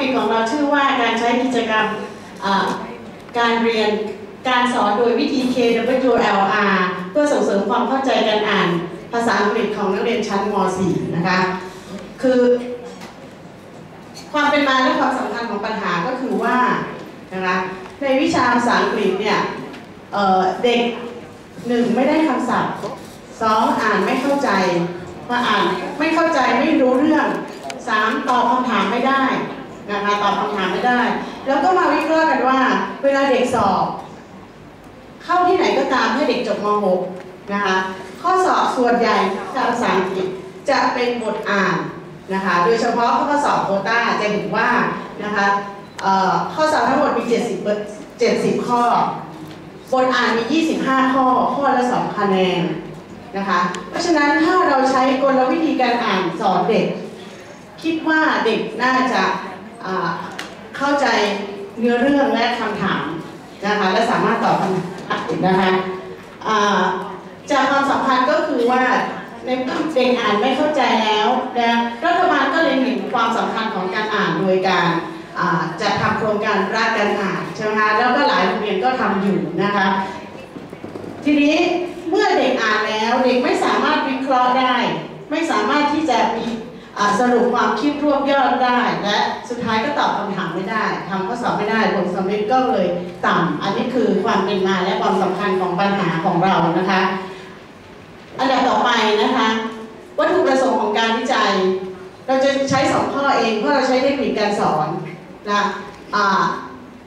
ปิกของเราชื่อว่าการใช้กิจกรรมการเรียนการสอนโดยวิธี KWLR เพื่อส่งเสริมความเข้าใจการอ่านภาษาอังกฤษของนักเรียนชั้นม .4 นะคะ คือความเป็นมาและความสำคัญของปัญหาก็คือว่านะคะในวิชาภาษาอังกฤษเนี่ยเเด็กหนึ่งไม่ได้คำศัพท์สองอ่านไม่เข้าใจมาอ่านไม่เข้าใจไม่รู้เรื่องสามตอบคำถามไม่ได้ นะคะตอบคำถามไม่ได้ แล้วก็มาวิเคราะห์กันว่า เวลาเด็กสอบ เข้าที่ไหนก็ตามให้เด็กจบม .6 นะคะข้อสอบส่วนใหญ่ภาษาอังกฤษจะเป็นบทอ่านนะคะโดยเฉพาะข้อสอบโคต้าจะเห็นว่านะคะข้อสอบทั้งหมดมี 70เปอร์70 ข้อบทอ่านมี 25 ข้อ ข้อละ 2 คะแนนนะคะ เพราะฉะนั้นถ้าเราใช้กลวิธีการอ่านสอนเด็ก คิดว่าเด็กน่าจะ เข้าใจเนื้อเรื่องและคำถามนะคะและสามารถตอบคำถามนะคะจากความสัมพันธ์ก็คือว่าในเด็กอ่านไม่เข้าใจแล้วนะรัฐบาลก็เลยเห็นความสำคัญของการอ่านโดยการจะทำโครงการรักการอ่านใช่ไหมคะแล้วก็หลายโรงเรียนก็ทำอยู่นะคะ ทีนี้เมื่อเด็กอ่านแล้วเด็กไม่สามารถวิเคราะห์ได้ ไม่สามารถที่จะมี สรุปความคิดรวบยอดได้ และสุดท้ายก็ตอบคำถามไม่ได้ทำข้อสอบไม่ได้ผลสำเร็จก็เลยต่ำอันนี้คือความเป็นมาและความสำคัญของปัญหาของเรานะคะ อันดับต่อไปนะคะวัตถุประสงค์ของการวิจัย เราจะใช้สองข้อเองเพราะเราใช้เทคนิคการสอนนะ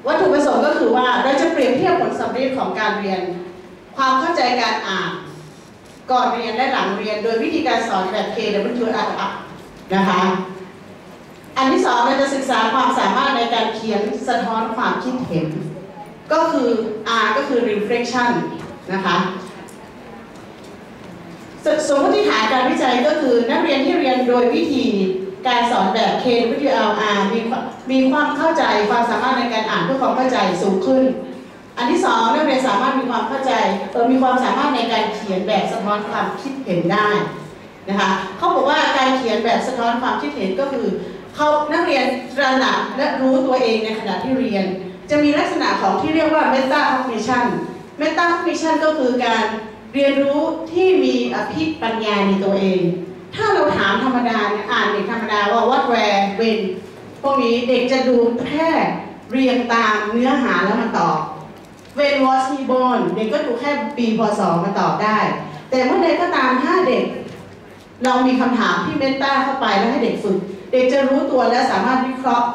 วัตถุประสงค์ก็คือว่าเราจะเปรียบเทียบผลสำเร็จของการเรียน ความเข้าใจการอ่านก่อนเรียนและหลังเรียน โดยวิธีการสอนแบบ KWR นะคะอันที่สองเราจะศึกษาความสามารถในการเขียนสะท้อนความคิดเห็น ก็คือ R ก็คือ reflection นะคะสสมมติฐานการวิจัยก็คือนักเรียนที่เรียนโดยวิธีการสอนแบบ KWLR มีความมีความเข้าใจความสามารถในการอ่านเพื่อความเข้าใจสูงขึ้น อันที่สองนักเรียนสามารถมีความเข้าใจเออมีความสามารถในการเขียนแบบสะท้อนความคิดเห็นได้ นะคะเขาบอกว่าการเขียนแบบสะท้อนความคิดเห็นก็คือเขานักเรียนตระหนักและรู้ตัวเองในขณะที่เรียน จะมีลักษณะของที่เรียกว่า meta cognition meta cognition ก็คือการเรียนรู้ที่มีอภิปัญญาในตัวเอง ถ้าเราถามธรรมดาเนี่ยอ่านเด็กธรรมดาว่า what where when พวกนี้เด็กจะดูแค่เรียงตามเนื้อหาแล้วมาตอบ when was he born เด็กก็ดูแค่ปีพศมาตอบได้ แต่เมื่อใดก็ตามถ้าเด็ก เรามีคำถามที่เมตาเข้าไปแล้วให้เด็กฝึก เด็กจะรู้ตัวและสามารถวิเคราะห์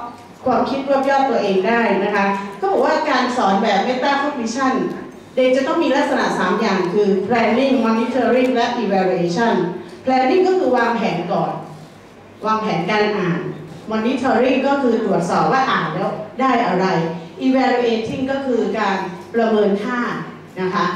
ความคิดรวบยอดตัวเองได้นะคะเขาบอกว่าการสอนแบบ Meta Cognition เด็กจะต้องมีลักษณะ 3 อย่างคือ planning monitoring และ evaluation planning ก็คือวางแผนก่อน วางแผนการอ่าน monitoring ก็คือตรวจสอบว่าอ่านแล้วได้อะไร evaluating ก็คือการประเมินค่านะคะ